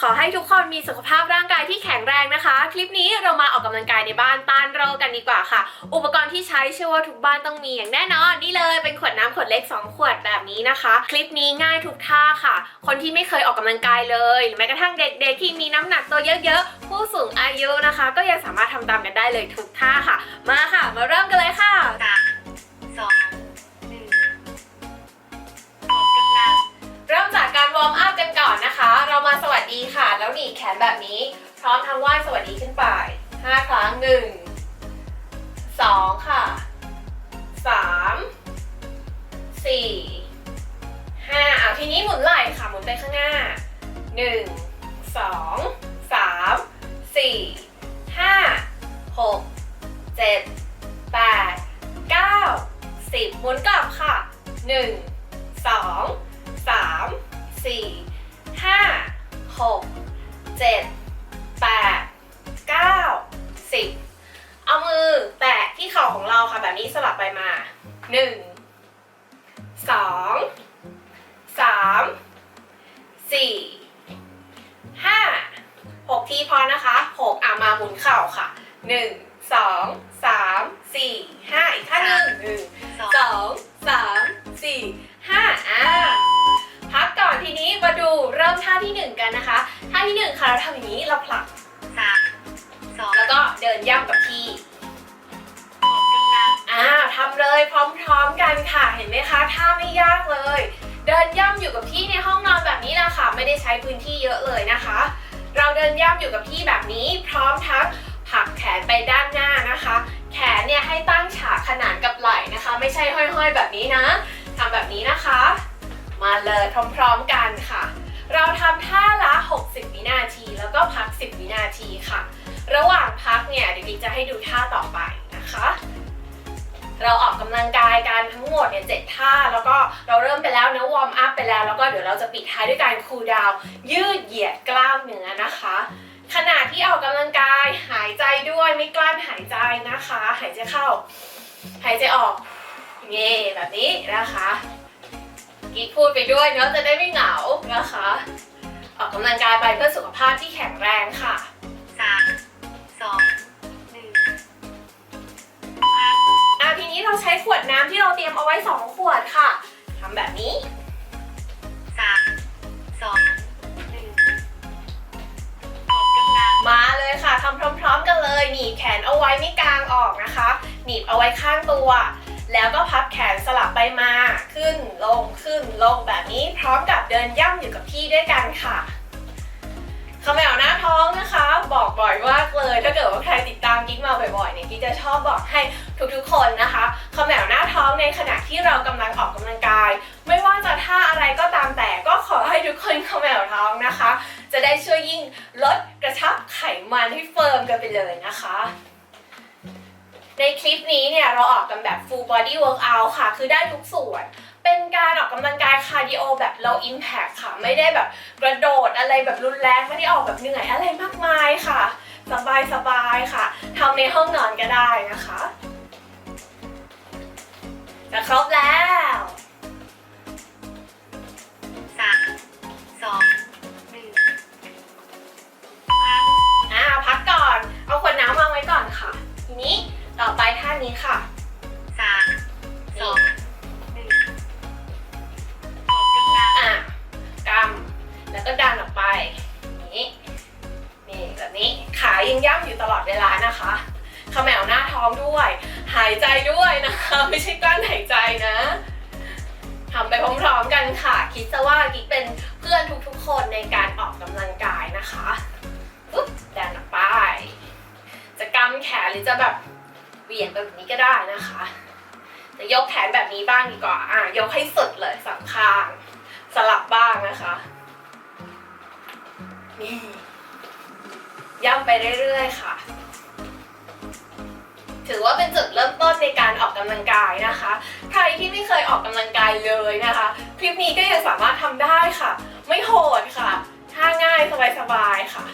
ขอให้ทุกคนมีสุขภาพร่างกายที่แข็งแรงนะคะ คลิปนี้เรามาออกกำลังกายในบ้านต้านโรคกันดีกว่าค่ะ อุปกรณ์ที่ใช้เชื่อว่าทุกบ้านต้องมีอย่างแน่นอนนี่เลยเป็นขวดน้ำขวดเล็ก 2 ขวดแบบนี้นะคะ คลิปนี้ง่ายทุกท่าค่ะ คนที่ไม่เคยออกกำลังกายเลยหรือแม้กระทั่งเด็กๆที่มีน้ำหนักตัวเยอะๆ ผู้สูงอายุนะคะ ก็ยังสามารถทำตามกันได้เลยทุกท่าค่ะ มาค่ะ มาเริ่มกันเลยค่ะสามสอง ร้อมทั้งไหว้สวัสดีขึ้นไป5ครั้ง1 2ค่ะ3 4 5เอาทีนี้หมุนไหล่ค่ะหมุนไปข้างหน้า1 2 3 4 5 6 7 8 9 10หมุนกลับค่ะ1 2สามสี่ห้าหกเจ็ด แปดเก้าสิบเอามือแตะที่เข่าของเราค่ะ แบบนี้สลับไปมาหนึ่งสองสามสี่ห้าหกทีพอนะคะหกอะมาหมุนเข่าค่ะหนึ่งสองสามสี่ห้าอีกท่าหนึ่งหนึ่งสองสองสามสี่ห้าอ่าพักก่อน ทีนี้มาดูเริ่มท่าที่หนึ่งกันนะคะ ท่าที่หนึ่งค่ะเราทำอย่างนี้เราผลักสามสองแล้วก็เดินย่ำกับที่ออกกำลังอ่าทำเลยพร้อมๆกันค่ะ เห็นไหมคะท่าไม่ยากเลย เดินย่ำอยู่กับที่ในห้องนอนแบบนี้แหละค่ะ ไม่ได้ใช้พื้นที่เยอะเลยนะคะ เราเดินย่ำอยู่กับที่แบบนี้ พร้อมทั้งผลักแขนไปด้านหน้านะคะ แขนเนี่ยให้ตั้งฉากขนานกับไหล่นะคะ ไม่ใช่ห้อยๆแบบนี้นะทำแบบนี้นะคะ มาเลยพร้อมๆกันค่ะ เราทำท่าละ 60 วินาที แล้วก็พัก 10 วินาทีค่ะ ระหว่างพักเนี่ยเดี๋ยวบิ๊กจะให้ดูท่าต่อไปนะคะ เราออกกำลังกายกันทั้งหมดเนี่ยเจ็ดท่า แล้วก็เราเริ่มไปแล้วเนื้อวอร์มอัพไปแล้ว แล้วก็เดี๋ยวเราจะปิดท้ายด้วยการคูลดาวยืดเหยียดกล้ามเนื้อนะคะขณะที่ออกกำลังกายหายใจด้วยไม่กลั้นหายใจนะคะ หายใจเข้า หายใจออกเย่แบบนี้นะคะ กิ๊กพูดไปด้วยเนาะจะได้ไม่เหงานะคะ ออกกำลังกายไปเพื่อสุขภาพที่แข็งแรงค่ะสามสองหนึ่งอะทีนี้เราใช้ขวดน้ำที่เราเตรียมเอาไว้2ขวดค่ะทำแบบนี้สามสองหนึ่งออกกำลังมาเลยค่ะทำพร้อม ๆ กันเลยหนีบแขนเอาไว้ไม่กางออกนะคะ หนีบเอาไว้ข้างตัว แล้วก็พับแขนสลับไปมาขึ้นลงขึ้น ลงแบบนี้พร้อมกับเดินย่ำอยู่กับที่ด้วยกันค่ะขมวหน้าท้องนะคะ บอกบ่อยมากเลย ถ้าเกิดว่าใครติดตามกิ๊กมาบ่อยๆเนี่ยกิ๊กจะชอบบอกให้ทุกๆคนนะคะขมวหน้าท้องในขณะที่เรากำลังออกกำลังกาย ไม่ว่าจะท่าอะไรก็ตามแต่ก็ขอให้ทุกคนขมวท้องนะคะ จะได้ช่วยยิ่งลดกระชับไขมันให้เฟิร์มกันไปเลยนะคะในคลิปนี้เนี่ยเราออกกันแบบ full body workout ค่ะ คือได้ทุกส่วน เป็นการออกกำลังกายคาร์ดิโอแบบ low impact ค่ะ ไม่ได้แบบกระโดดอะไรแบบรุนแรงไม่ได้ออกแบบเหนื่อยอะไรมากมายค่ะ สบายสบายๆค่ะทำในห้องนอนก็ได้นะคะจะครบแล้วสามสองหนึ่งอ่าพักก่อน เอาขวดน้ำวางไว้ก่อนค่ะ ทีนี้ต่อไปท่านี้ค่ะ คิดซะว่ากิ๊กเป็นเพื่อนทุกๆ คนในการออกกำลังกายนะคะปุ๊บดันออกไป จะกำแขนหรือจะแบบเหวี่ยงแบบนี้ก็ได้นะคะ จะยกแขนแบบนี้บ้างดีกว่าอะยกให้สุดเลยสองข้าง สลับบ้างนะคะนี่ย่ำไปเรื่อยๆค่ะ ถือว่าเป็นจุดเริ่มต้นในการออกกำลังกายนะคะ ใครที่ไม่เคยออกกำลังกายเลยนะคะ คลิปนี้ก็ยังสามารถทำได้ค่ะ ไม่โหดค่ะท่าง่ายสบายๆค่ะ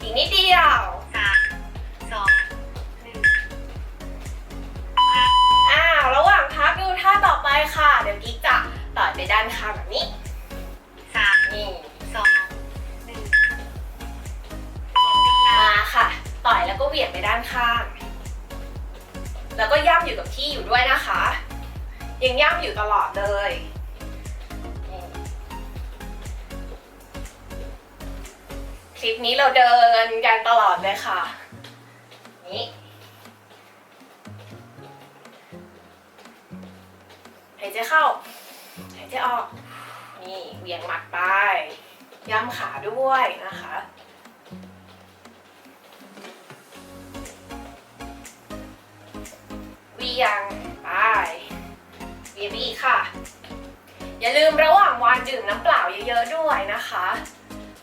อีกนิดเดียวสามสองหนึ่งอ้าว ระหว่างพักดูท่าต่อไปค่ะ เดี๋ยวกิ๊กจะต่อไปด้านข้างแบบนี้ ค่อยแล้วก็เหวี่ยงไปด้านข้าง แล้วก็ย่ำอยู่กับที่อยู่ด้วยนะคะ ยังย่ำอยู่ตลอดเลย คลิปนี้เราเดินกันตลอดเลยค่ะ นี่หายใจเข้า หายใจออก นี่เหวี่ยงหมัดไป ย้ำขาด้วยนะคะ เวียงไปเวียงไปอีกค่ะ อย่าลืมระหว่างวันดื่มน้ำเปล่าเยอะๆด้วยนะคะ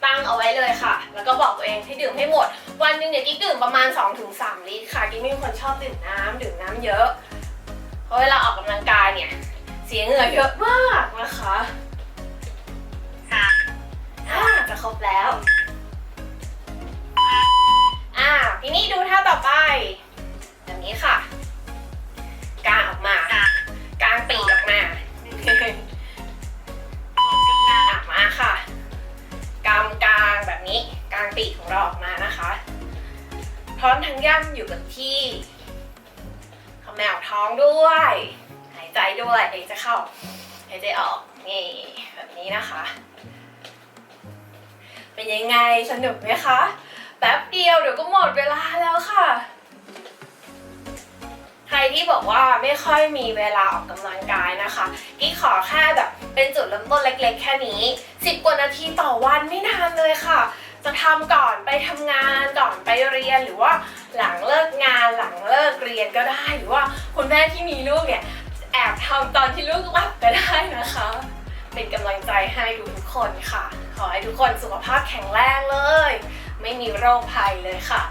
ตั้งเอาไว้เลยค่ะ แล้วก็บอกตัวเองให้ดื่มให้หมด วันหนึ่งเนี่ยกิ๊กดื่มประมาณ 2-3 ลิตรค่ะกิ๊กเป็นคนชอบดื่มน้ำดื่มน้ำเยอะ เพราะเวลาออกกำลังกายเนี่ยเสียเหงื่อเยอะมากนะคะอ่าจะครบแล้วอ่าทีนี้ดูท่าต่อไปแบบนี้ค่ะ กากมางปีกออกมาหนึ่งออกกำลังอะมาค่ะกำกลางแบบนี้กลางปีกของเราออกมานะคะพร้อมทั้งย่ำอยู่กับที่ขมแมวท้องด้วย หายใจด้วยหายใจเข้าหายใจออกนี่แบบนี้นะคะ เป็นยังไงสนุกไหมคะแป๊บเดียวเดี๋ยวก็หมดเวลาแล้วค่ะ ที่บอกว่าไม่ค่อยมีเวลาออกกำลังกายนะคะกิ๊กขอแค่แบบเป็นจุดเริ่มต้นเล็ก ๆ แค่นี้ 10 กว่านาทีต่อวันไม่นานเลยค่ะ จะทำก่อนไปทำงานก่อนไปเรียนหรือว่าหลังเลิกงานหลังเลิกเรียนก็ได้หรือว่าคุณแม่ที่มีลูกเนี่ยแอบทำตอนที่ลูกหลับก็ได้นะคะ เป็นกำลังใจให้ทุกคนค่ะ ขอให้ทุกคนสุขภาพแข็งแรงเลย ไม่มีโรคภัยเลยค่ะ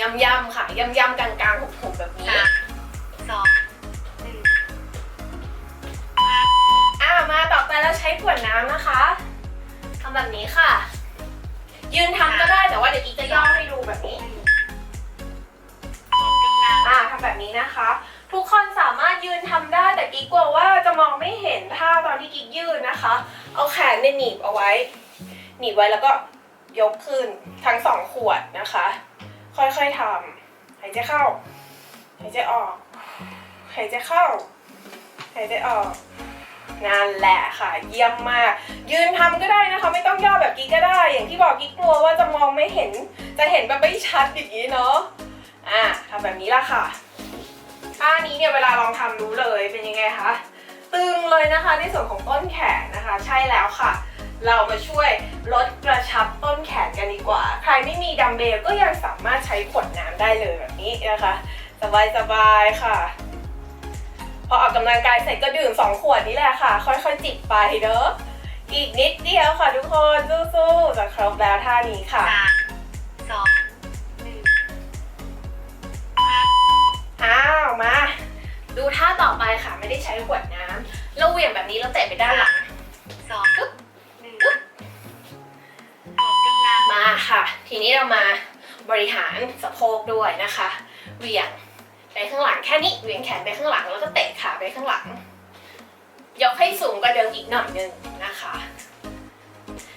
ย่ำๆค่ะ ย่ำๆกลางๆหุบๆแบบนี้สามสองหนึ่งอ่ามาต่อไปแล้วใช้ขวดน้ำนะคะทำแบบนี้ค่ะ ยืนทำก็ได้แต่ว่าเดี๋ยวอีกจะย่อให้ดูแบบนี้ออกกำลังอ่าทำแบบนี้นะคะ ทุกคนสามารถยืนทำได้แต่กิ๊กกลัวว่าจะมองไม่เห็นท่าตอนที่กิ๊กยืนนะคะ เอาแขนเนี่ยหนีบเอาไว้ หนีบไว้แล้วก็ยกขึ้นทั้งสองขวดนะคะ ค่อยๆทำหายใจเข้า หายใจออก หายใจเข้า หายใจออกนั่นแหละค่ะ เยี่ยมมาก ยืนทำก็ได้นะคะ ไม่ต้องย่อแบบกิ๊กก็ได้ อย่างที่บอกกิ๊กกลัวว่าจะมองไม่เห็น จะเห็นแบบไม่ชัดอย่างนี้เนาะอะทำแบบนี้ละค่ะท่านี้เนี่ยเวลาลองทำรู้เลยเป็นยังไงคะตึงเลยนะคะในส่วนของต้นแขนนะคะ ใช่แล้วค่ะ เรามาช่วยลดกระชับต้นแขนกันดีกว่า ใครไม่มีดัมเบลก็ยังสามารถใช้ขวดน้ำได้เลยแบบนี้นะคะ สบายสบายๆค่ะ พอออกกำลังกายเสร็จก็ดื่มสองขวดนี้แหละค่ะ ค่อยๆ จิบไปเด้ออีกนิดเดียวค่ะทุกคนสู้ๆจะครบแล้วท่านี้ค่ะสามสองหนึ่งอ้าวมา ดูท่าต่อไปค่ะไม่ได้ใช้ขวดน้ำเราเหวี่ยงแบบนี้แล้วเตะไปด้านหลังสองหนึ่ มาค่ะ ทีนี้เรามาบริหารสะโพกด้วยนะคะเหวี่ยงไปข้างหลังแค่นี้เหวี่ยงแขนไปข้างหลังแล้วก็เตะขาไปข้างหลัง ยกให้สูงกว่าเดิมอีกหน่อยหนึงนะคะ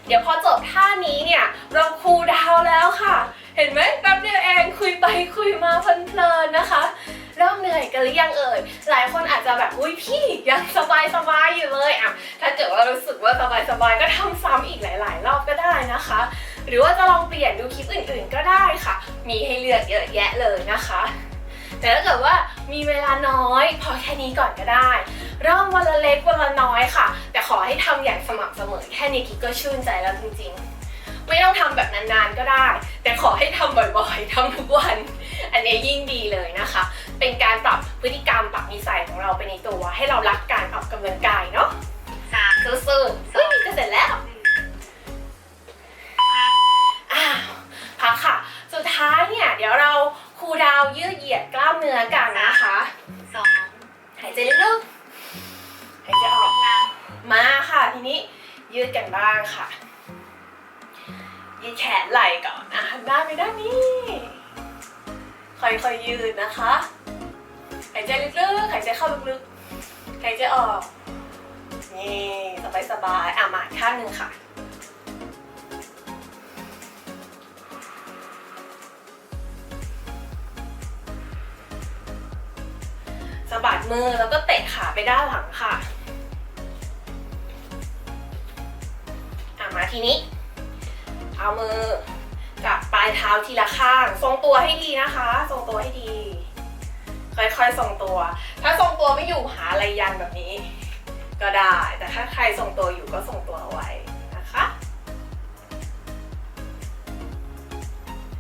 เดี๋ยวพอจบท่านี้เนี่ยเราคูลดาวแล้วค่ะ เห็นไหมแป๊บเดียวเองคุยไปคุยมาเพลินๆนะคะเริ่มเหนื่อยกันหรือยังเอ่ย หลายคนอาจจะแบบ อุ้ยพี่ยังสบายสบายๆอยู่เลยอะ ถ้าเกิดว่ารู้สึกว่าสบายสบายๆก็ทำซ้ำอีกหลาย ๆ รอบก็ได้นะคะ หรือว่าจะลองเปลี่ยนดูคลิปอื่นๆ ก็ได้ค่ะ มีให้เลือกเยอะแยะเลยนะคะ แต่ถ้าเกิดว่ามีเวลาน้อย พอแค่นี้ก่อนก็ได้ เริ่มวันละเล็กวันละน้อยค่ะ แต่ขอให้ทำอย่างสม่ำเสมอแค่นี้กิ๊กก็ชื่นใจแล้วจริงๆ ไม่ต้องทำแบบนานๆก็ได้ แต่ขอให้ทำบ่อยๆทำทุกวัน อันนี้ยิ่งดีเลยนะคะ เป็นการปรับพฤติกรรมปรับนิสัยของเราไปในตัว ให้เรารักการออกกำลังกายเนาะสามสู้ ยืดนะคะ หายใจลึกๆ หายใจเข้าลึกๆ หายใจออก นี่สบายสบายๆอะมาข้างหนึ่งค่ะ สะบัดมือแล้วก็เตะขาไปด้านหลังค่ะอะมาทีนี้ เอามือายเท้าทีละข้าง ทรงตัวให้ดีนะคะ ทรงตัวให้ดี ค่อยๆทรงตัว ถ้าทรงตัวไม่อยู่หาอะไรยันแบบนี้ ก็ได้ แต่ถ้าใครทรงตัวอยู่ก็ทรงตัวเอาไว้นะคะ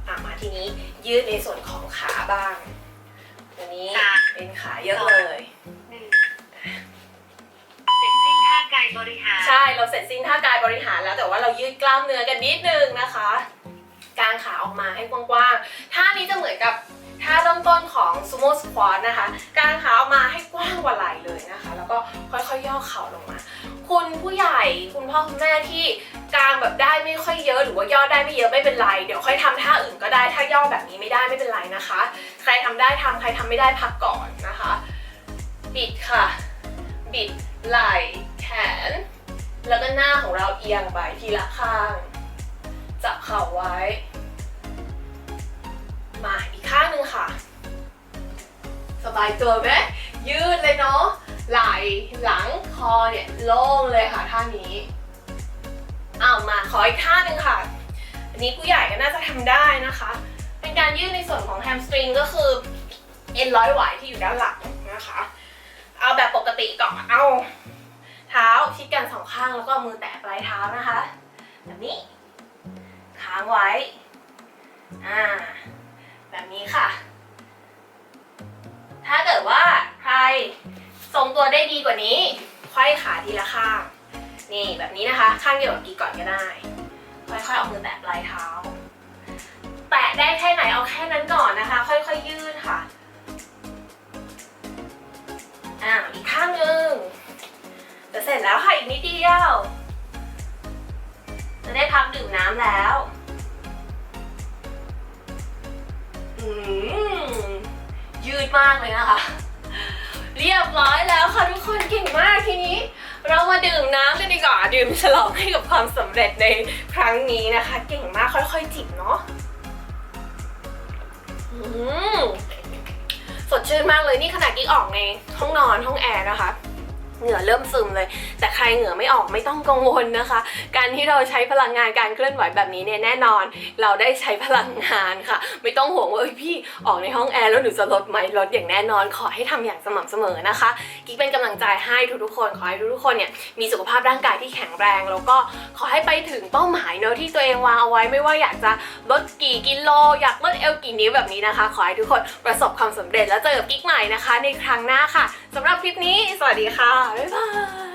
อะมาทีนี้ยืดในส่วนของขาบ้างวันนี้เป็นขาเยอะเลยหนึ่งเสร็จสิ้นท่ากายบริหารใช่ เราเสร็จสิ้นท่ากายบริหารแล้วแต่ว่าเรายืดกล้ามเนื้อกันนิดนึงนะคะ กางขาออกมาให้กว้างๆท่านี้จะเหมือนกับท่าเริ่มต้นของซูโม่สควอตนะคะกางขาออกมาให้กว้างกว่าไหล่เลยนะคะ แล้วก็ค่อยๆย่อเข่าลงมา คุณผู้ใหญ่คุณพ่อคุณแม่ที่กางแบบได้ไม่ค่อยเยอะหรือว่าย่อได้ไม่เยอะไม่เป็นไร เดี๋ยวค่อยทำท่าอื่นก็ได้ถ้าย่อแบบนี้ไม่ได้ไม่เป็นไรนะคะ ใครทำได้ทำใครทำไม่ได้พักก่อนนะคะ บิดค่ะ บิดไหล่แขน แล้วก็หน้าของเราเอียงไปทีละข้างจับเข่าไว้ มาอีกข้างหนึ่งค่ะ สบายตัวไหมยืดเลยเนาะไหล่หลังคอเนี่ยโล่งเลยค่ะท่านี้เอามาขออีกท่าหนึ่งค่ะ อันนี้ผู้ใหญ่ก็น่าจะทำได้นะคะ เป็นการยืดในส่วนของแฮมสตริงก็คือเอ็นร้อยหวายที่อยู่ด้านหลังนะคะ เอาแบบปกติก่อนเอาเท้าชิดกันสองข้างแล้วก็มือแตะปลายเท้านะคะแบบนี้ค้างไว้อ่า แบบนี้ค่ะ ถ้าเกิดว่าใครทรงตัวได้ดีกว่านี้ไขว้ขาทีละข้าง นี่แบบนี้นะคะ ข้างเดียวกับกีก่อนก็ได้ ค่อยๆเอามือแตะปลายเท้า แตะได้แค่ไหนเอาแค่นั้นก่อนนะคะ ค่อยๆยืดค่ะอ่าอีกข้างหนึ่งจะเสร็จแล้วค่ะอีกนิดเดียว จะได้พักดื่มน้ำแล้ว ยืดมากเลยนะคะ เรียบร้อยแล้วค่ะทุกคนเก่งมากทีนี้ เรามาดื่มน้ำกันดีกว่าดื่มฉลองให้กับความสำเร็จในครั้งนี้นะคะ เก่งมากค่อยๆจิบเนาะสดชื่นมากเลยนี่ขนาดกิ๊กออกในห้องนอนห้องแอร์นะคะ เหงื่อเริ่มซึมเลย แต่ใครเหงื่อไม่ออกไม่ต้องกังวลนะคะ การที่เราใช้พลังงานการเคลื่อนไหวแบบนี้เนี่ยแน่นอน เราได้ใช้พลังงานค่ะ ไม่ต้องห่วงว่าพี่ออกในห้องแอร์แล้วหนูจะลดไหมลดอย่างแน่นอน ขอให้ทำอย่างสม่ำเสมอนะคะกิ๊กเป็นกำลังใจให้ทุกๆคนขอให้ทุกๆคนเนี่ยมีสุขภาพร่างกายที่แข็งแรง แล้วก็ขอให้ไปถึงเป้าหมายเนอะที่ตัวเองวางเอาไว้ไม่ว่าอยากจะลดกี่กิโล อยากลดเอวกี่นิ้วแบบนี้นะคะ ขอให้ทุกคนประสบความสำเร็จแล้วเจอกับกิ๊กใหม่นะคะ ในครั้งหน้าค่ะ สำหรับคลิปนี้ สวัสดีค่ะ บ๊ายบาย